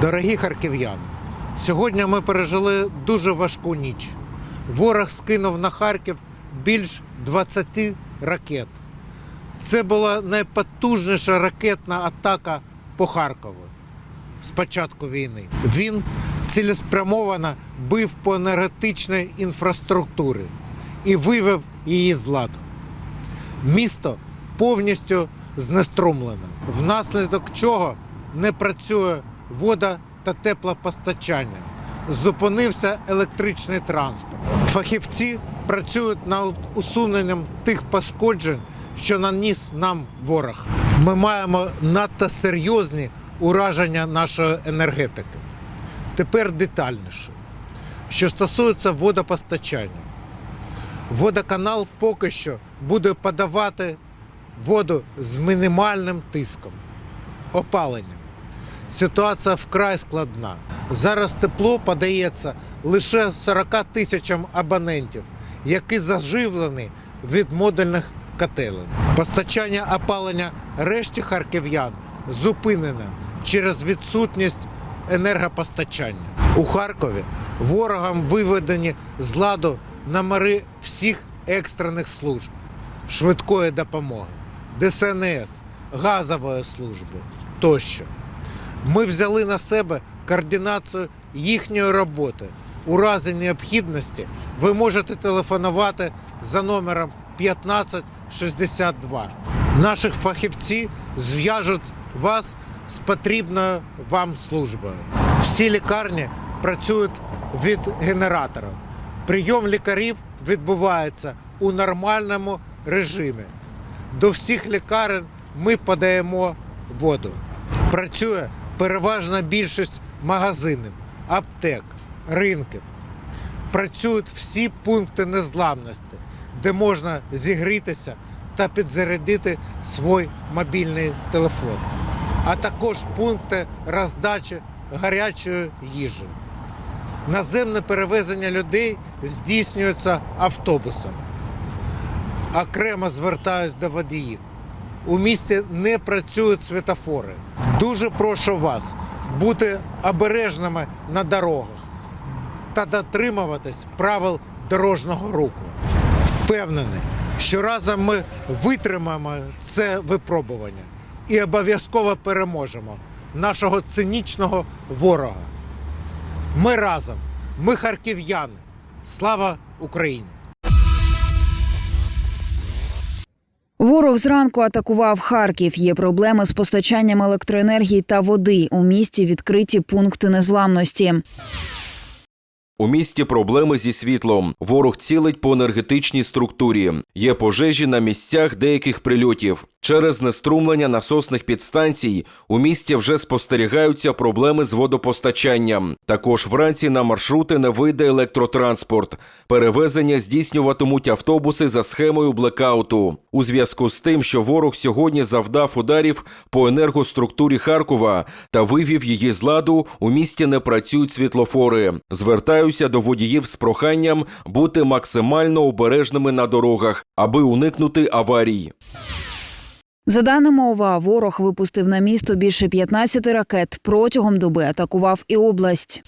Дорогі харків'яни, сьогодні ми пережили дуже важку ніч. Ворог скинув на Харків більш 20 ракет. Це була найпотужніша ракетна атака по Харкову з початку війни. Він цілеспрямовано бив по енергетичній інфраструктурі і вивів її з ладу. Місто повністю знеструмлене, внаслідок чого не працює вода та теплопостачання. Зупинився електричний транспорт. Фахівці працюють над усуненням тих пошкоджень, що наніс нам ворог. Ми маємо надто серйозні ураження нашої енергетики. Тепер детальніше. Що стосується водопостачання, водоканал поки що буде подавати воду з мінімальним тиском. Опалення. Ситуація вкрай складна. Зараз тепло подається лише 40 тисячам абонентів, які заживлені від модульних котелень. Постачання опалення решті харків'ян зупинене через відсутність енергопостачання. У Харкові ворогам виведені з ладу номери всіх екстрених служб швидкої допомоги, ДСНС, газової служби тощо. Ми взяли на себе координацію їхньої роботи. У разі необхідності ви можете телефонувати за номером 1562. Наших фахівці зв'яжуть вас з потрібною вам службою. Всі лікарні працюють від генератора. Прийом лікарів відбувається у нормальному режимі. До всіх лікарень ми подаємо воду. Працює переважна більшість магазинів, аптек, ринків. Працюють всі пункти незламності, де можна зігрітися та підзарядити свій мобільний телефон, а також пункти роздачі гарячої їжі. Наземне перевезення людей здійснюється автобусами. Окремо звертаюсь до водіїв. У місті не працюють світофори. Дуже прошу вас бути обережними на дорогах та дотримуватись правил дорожнього руху. Впевнений, що разом ми витримаємо це випробування і обов'язково переможемо нашого цинічного ворога. Ми разом, ми харків'яни. Слава Україні! Ворог зранку атакував Харків. Є проблеми з постачанням електроенергії та води. У місті відкриті пункти незламності. У місті проблеми зі світлом. Ворог цілить по енергетичній структурі. Є пожежі на місцях деяких прильотів. Через знеструмлення насосних підстанцій у місті вже спостерігаються проблеми з водопостачанням. Також вранці на маршрути не вийде електротранспорт. Перевезення здійснюватимуть автобуси за схемою блекауту. У зв'язку з тим, що ворог сьогодні завдав ударів по енергоструктурі Харкова та вивів її з ладу, у місті не працюють світлофори. Звертаюся до водіїв з проханням бути максимально обережними на дорогах, аби уникнути аварій. За даними ОВА, ворог випустив на місто більше 15 ракет. Протягом доби атакував і область.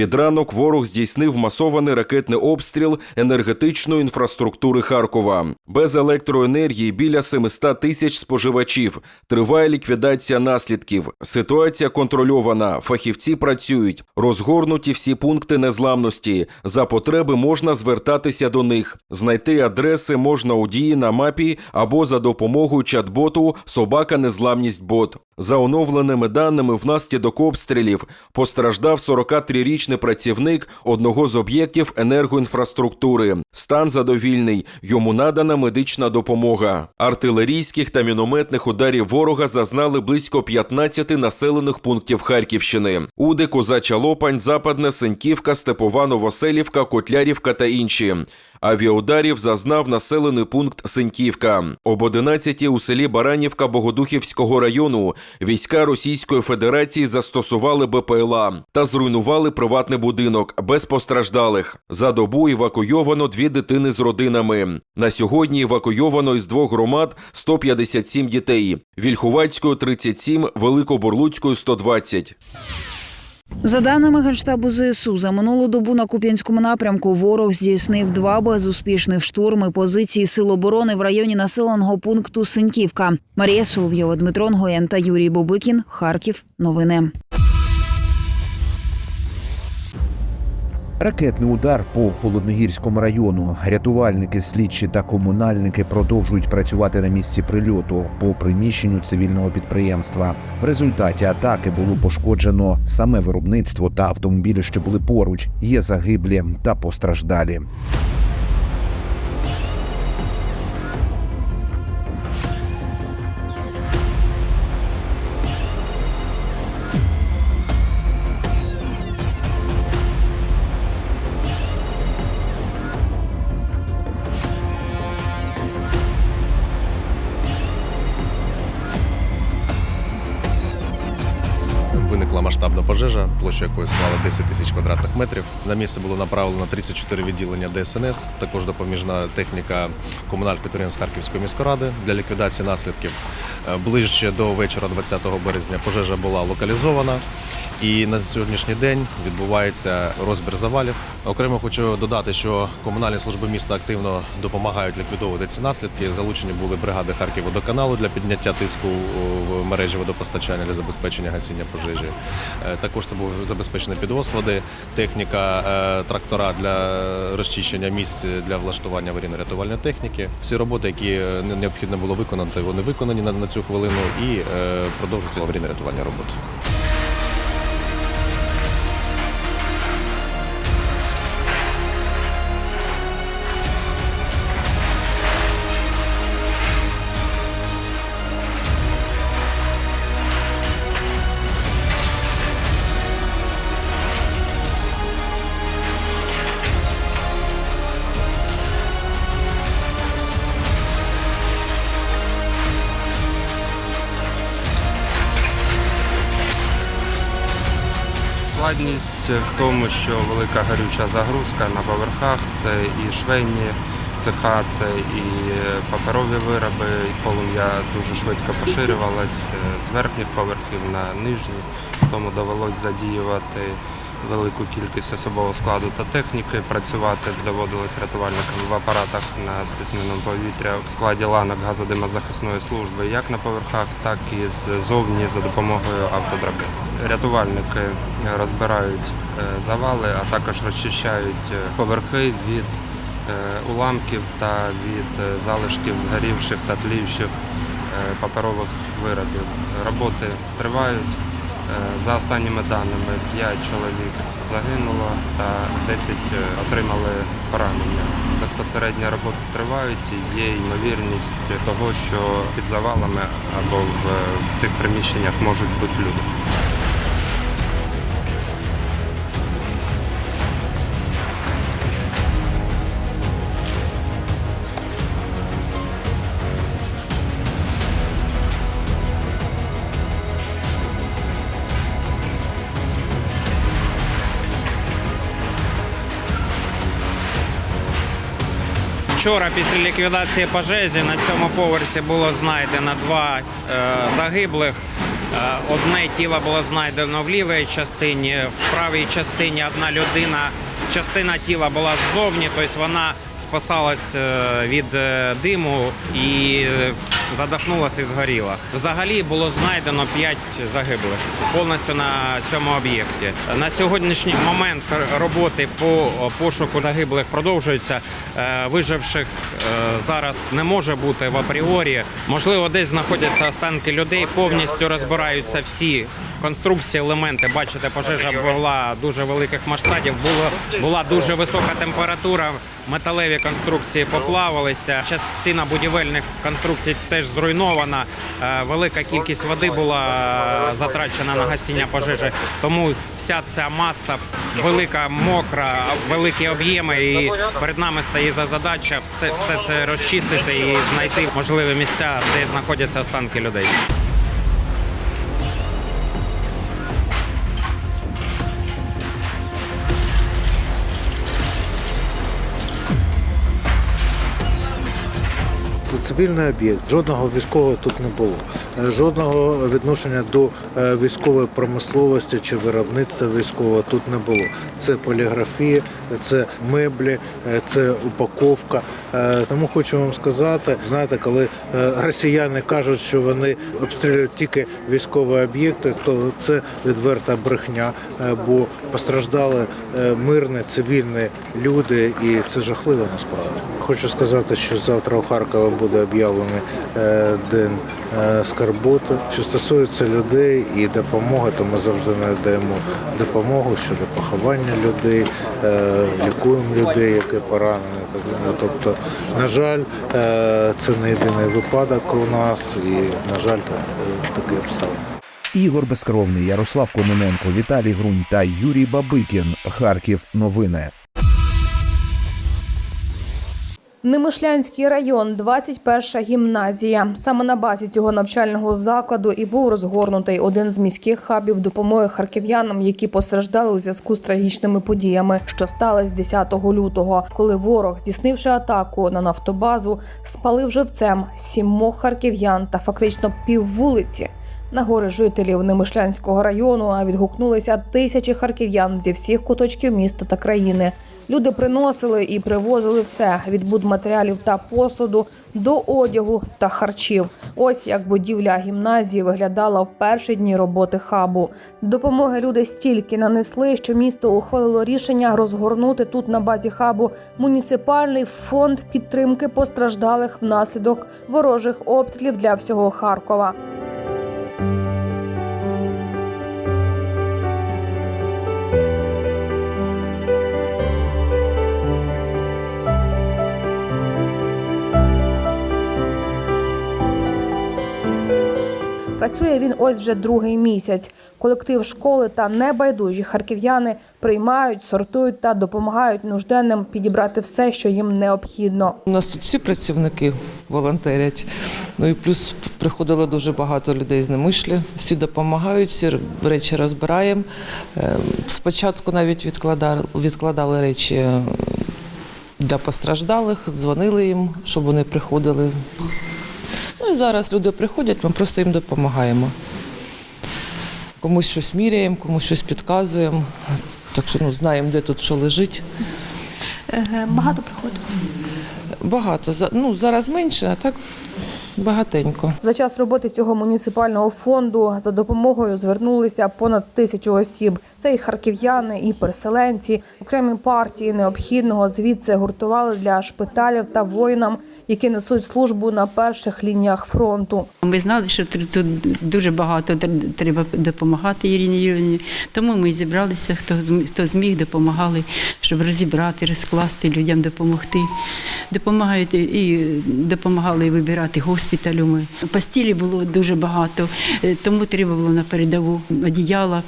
Під ранок ворог здійснив масований ракетний обстріл енергетичної інфраструктури Харкова. Без електроенергії біля 700 тисяч споживачів. Триває ліквідація наслідків. Ситуація контрольована. Фахівці працюють. Розгорнуті всі пункти незламності. За потреби можна звертатися до них. Знайти адреси можна у дії на мапі або за допомогою чат-боту Собака Незламність Бот. За оновленими даними, внаслідок обстрілів постраждав 43-річний працівник одного з об'єктів енергоінфраструктури. Стан задовільний. Йому надана медична допомога. Артилерійських та мінометних ударів ворога зазнали близько 15 населених пунктів Харківщини. Уди, Козача Лопань, Западне, Сеньківка, Степова, Новоселівка, Котлярівка та інші. Авіаударів зазнав населений пункт Синьківка. Об 11 у селі Баранівка Богодухівського району війська Російської Федерації застосували БПЛА та зруйнували приватний будинок без постраждалих. За добу евакуйовано дві дитини з родинами. На сьогодні евакуйовано із двох громад 157 дітей: Вільхувацької 37, Великобурлуцької 120. За даними Генштабу ЗСУ, за минулу добу на Куп'янському напрямку ворог здійснив два безуспішних штурми позиції сил оборони в районі населеного пункту Синьківка. Марія Соловйова, Дмитро Нгоєн та Юрій Бобикін. Харків. Новини. Ракетний удар по холодногірському району. Рятувальники, слідчі та комунальники продовжують працювати на місці прильоту по приміщенню цивільного підприємства. В результаті атаки було пошкоджено саме виробництво та автомобілі, що були поруч. Є загиблі та постраждалі. Пожежа, площа якої склала 10 тисяч квадратних метрів. На місце було направлено 34 відділення ДСНС, також допоміжна техніка комунальних підприємств Харківської міськради для ліквідації наслідків. Е, Ближче до вечора 20 березня пожежа була локалізована. І на сьогоднішній день відбувається розбір завалів. Окремо хочу додати, що комунальні служби міста активно допомагають ліквідовувати ці наслідки. Залучені були бригади Харківводоканалу для підняття тиску в мережі водопостачання для забезпечення гасіння пожежі. Е, Також це був забезпечений підвоз води, техніка, е, трактора для розчищення місць для влаштування аварійно-рятувальної техніки. Всі роботи, які е, необхідно було виконати, вони виконані на, цю хвилину і продовжуються аварійно-рятувальні роботи. Складність в тому, що велика гарюча загрузка на поверхах це і швейні цеха, це і паперові вироби, і полум'я дуже швидко поширювалось е, з верхніх поверхів на нижні, тому довелось задіювати велику кількість особового складу та техніки. Працювати доводилось рятувальникам в апаратах на стисненому повітря в складі ланок газодимозахисної служби як на поверхах, так і ззовні за допомогою автодрабин. Рятувальники розбирають е, завали, а також розчищають е, поверхи від е, уламків та від залишків згорівших та тліючих е, паперових виробів. Роботи тривають. Е, За останніми даними, 5 чоловік загинуло та 10 отримали поранення. Безпосередньо роботи тривають. Є ймовірність того, що під завалами або в в цих приміщеннях можуть бути люди. Вчора після ліквідації пожежі на цьому поверсі було знайдено два е, загиблих. Е, одне тіло було знайдено в лівій частині, в правій частині одна людина. Частина тіла була ззовні, тобто вона спасалась е, від е, диму і е, задохнулася і згоріла. Взагалі було знайдено 5 загиблих повністю на цьому об'єкті. На сьогоднішній момент роботи по пошуку загиблих продовжуються. Виживших зараз не може бути в апріорі. Можливо, десь знаходяться останки людей. Повністю розбираються всі конструкції, елементи. Бачите, пожежа була дуже великих масштабів. Було була дуже висока температура. металеві конструкції поплавилися. Частина будівельних конструкцій теж зруйнована. Е, Велика кількість води була е, затрачена на гасіння пожежі. Тому вся ця маса велика, мокра, великі об'єми. І перед нами стоїть за задача все це розчистити і знайти можливі місця, де знаходяться останки людей. Цивільний об'єкт. Жодного військового тут не було. Е, Жодного відношення до е, військової промисловості чи виробництва військового тут не було. Це поліграфія, це меблі, е, це упаковка. Тому хочу вам сказати, знаєте, коли росіяни кажуть, що вони обстрілюють тільки військові об'єкти, то це відверта брехня, бо постраждали е, мирні цивільні люди, і це жахливо насправді. Хочу сказати, що завтра у Харкові буде об'явлений е, день е, скарботи. Що стосується людей і допомоги, то ми завжди надаємо допомогу щодо поховання людей, лікуємо людей, які поранені. Тобто, на жаль, це не єдиний випадок у нас, і на жаль, так- такі обставини. Ігор Безкровний, Ярослав Кононенко, Віталій Грунь та Юрій Бабикін. Харків. Новини. Немишлянський район, 21 гімназія. Саме на базі цього навчального закладу і був розгорнутий один з міських хабів допомоги харків'янам, які постраждали у зв'язку з трагічними подіями, що сталося 10 лютого, коли ворог, здійснивши атаку на нафтобазу, спалив живцем сімох харків'ян та фактично піввулиці. На гори жителів Немишлянського району відгукнулися тисячі харків'ян зі всіх куточків міста та країни. Люди приносили і привозили все від будматеріалів та посуду до одягу та харчів. Ось як будівля гімназії виглядала в перші дні роботи хабу. Допомоги люди стільки нанесли, що місто ухвалило рішення розгорнути тут на базі хабу муніципальний фонд підтримки постраждалих внаслідок ворожих обстрілів для всього Харкова. Працює він ось вже другий місяць. Колектив школи та небайдужі харків'яни приймають, сортують та допомагають нужденним підібрати все, що їм необхідно. У нас тут всі працівники волонтерять. Ну і плюс приходило дуже багато людей з Немишлі. Всі допомагають, всі речі розбираємо. Е, Спочатку навіть відкладали, відкладали речі е, для постраждалих, дзвонили їм, щоб вони приходили. Ну і зараз люди приходять, ми просто їм допомагаємо. Комусь щось міряємо, комусь щось підказуємо. Так що ну, знаємо, де тут що лежить. Багато приходить. Багато. Ну, зараз менше, а так багатенько. За час роботи цього муніципального фонду за допомогою звернулися понад тисячу осіб. Це і харків'яни, і переселенці. Окремі партії необхідного звідси гуртували для шпиталів та воїнам, які несуть службу на перших лініях фронту. Ми знали, що тут дуже багато треба допомагати Ірині Юрівні. Тому ми зібралися, хто зм- хто зміг, допомагали, щоб розібрати, розкласти людям допомогти. Допомагають і допомагали вибирати госпіталю. Ми постілі було дуже багато, е, тому треба було на передову одіяла,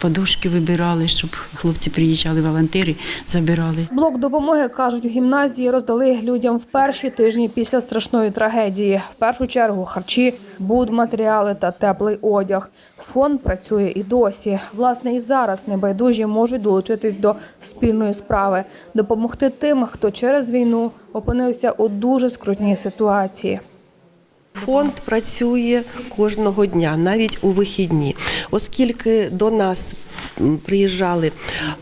подушки вибирали, щоб хлопці приїжджали, волонтери забирали. Блок допомоги кажуть, у гімназії роздали людям в перші тижні після страшної трагедії. В першу чергу харчі, будматеріали та теплий одяг. Фонд працює і досі. Власне, і зараз небайдужі можуть долучитись до спільної справи, допомогти тим, хто через війну опинився у дуже скрутній ситуації. Фонд працює кожного дня, навіть у вихідні, оскільки до нас приїжджали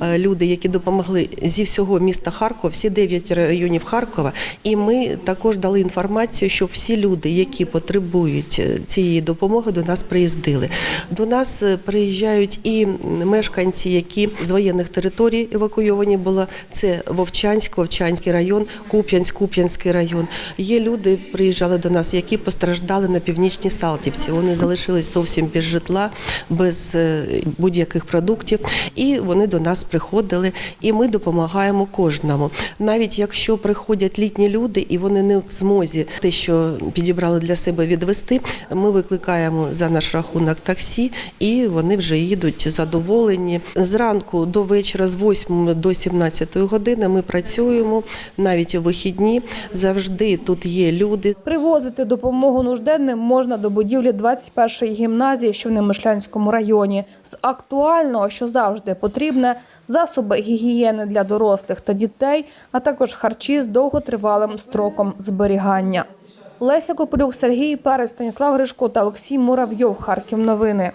е, люди, які допомогли зі всього міста Харкова, всі дев'ять районів Харкова, і ми також дали інформацію, щоб всі люди, які потребують е, цієї допомоги, до нас приїздили. До нас е, приїжджають і мешканці, які з воєнних територій евакуйовані були. Це Вовчанськ, Вовчанський район, Куп'янськ, Куп'янський район. Є люди, приїжджали до нас, які постраждали на північній Салтівці. Вони залишились зовсім без житла, без е, будь-яких продуктів, і вони до нас приходили, і ми допомагаємо кожному. Навіть якщо приходять літні люди і вони не в змозі те, що підібрали для себе відвести, ми викликаємо за наш рахунок таксі, і вони вже їдуть задоволені. Зранку до вечора, з 8 до 17 години, ми працюємо навіть у вихідні. Завжди тут є люди. Привозити допомогу нужденним можна до будівлі 21-ї гімназії, що в Немишлянському районі. З актуального, що завжди потрібне, засоби гігієни для дорослих та дітей, а також харчі з довготривалим строком зберігання. Леся Копилюк, Сергій Перець, Станіслав Гришко та Олексій Муравйов. Харків новини.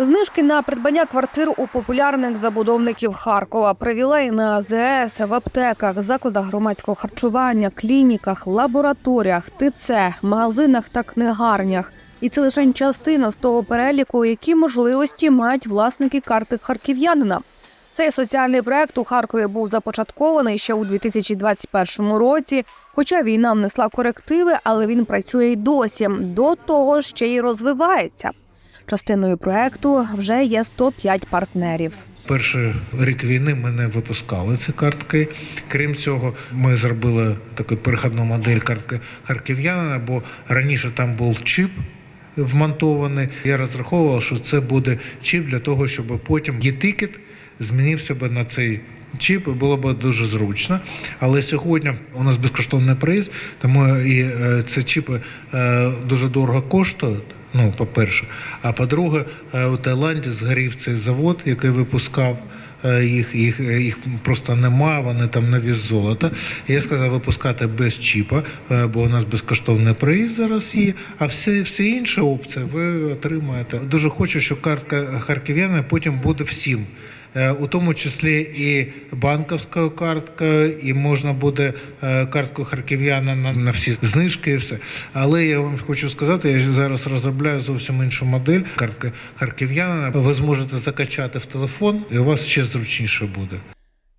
Знижки на придбання квартир у популярних забудовників Харкова, привілеї на АЗС, в аптеках, закладах громадського харчування, клініках, лабораторіях, ТЦ, магазинах та книгарнях. І це лише частина з того переліку, які можливості мають власники карти харків'янина. Цей соціальний проект у Харкові був започаткований ще у 2021 році. Хоча війна внесла корективи, але він працює й досі. До того ще й розвивається. Частиною проекту вже є 105 партнерів. Перший рік війни ми не випускали ці картки. Крім цього, ми зробили таку перехідну модель картки харків'янина, бо раніше там був чіп. Вмонтований. Я розраховував, що це буде чіп для того, щоб потім є-тикет змінився би на цей чіп, і було б дуже зручно. Але сьогодні у нас безкоштовний приїзд, тому і е, ці чіпи е, дуже дорого коштують. Ну, по-перше, а по-друге, е, у Таїланді згорів цей завод, який випускав е, їх, їх, їх просто нема, вони там на віз золота. Я сказав випускати без чіпа, е, бо у нас безкоштовний приїзд зараз є. А всі, всі інші опції ви отримаєте. Дуже хочу, щоб картка харків'яна потім буде всім. Е, У тому числі і банківська картка, і можна буде е, картку харків'яна на, на всі знижки і все. Але я вам хочу сказати, я зараз розробляю зовсім іншу модель картки харків'яна. Ви зможете закачати в телефон, і у вас ще зручніше буде.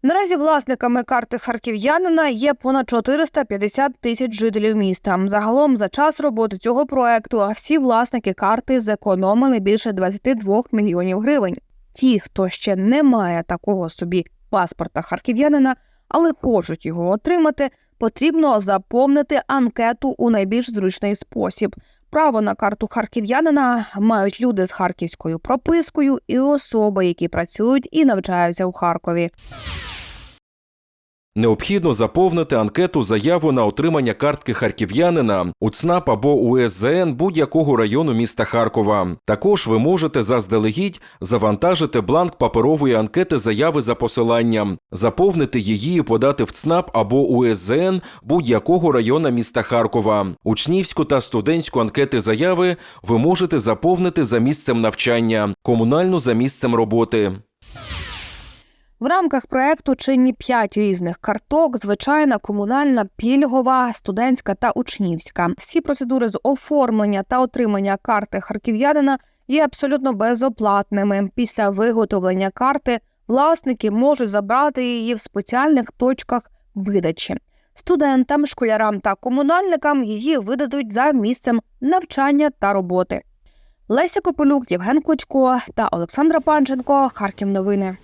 Наразі власниками карти харків'янина є понад 450 тисяч жителів міста. Загалом за час роботи цього проекту всі власники карти зекономили більше 22 мільйонів гривень. Ті, хто ще не має такого собі паспорта харків'янина, але хочуть його отримати, потрібно заповнити анкету у найбільш зручний спосіб. Право на карту харків'янина мають люди з харківською пропискою і особи, які працюють і навчаються у Харкові. Необхідно заповнити анкету заяву на отримання картки харків'янина у ЦНАП або УСЗН будь-якого району міста Харкова. Також ви можете заздалегідь завантажити бланк паперової анкети заяви за посиланням, заповнити її і подати в ЦНАП або УСЗН будь-якого району міста Харкова. Учнівську та студентську анкети заяви ви можете заповнити за місцем навчання, комунальну за місцем роботи. В рамках проекту чинні п'ять різних карток: звичайна, комунальна, пільгова, студентська та учнівська. Всі процедури з оформлення та отримання карти харків'янина є абсолютно безоплатними. Після виготовлення карти власники можуть забрати її в спеціальних точках видачі. Студентам, школярам та комунальникам її видадуть за місцем навчання та роботи. Леся Копилюк, Євген Клочко та Олександра Панченко. Харків новини.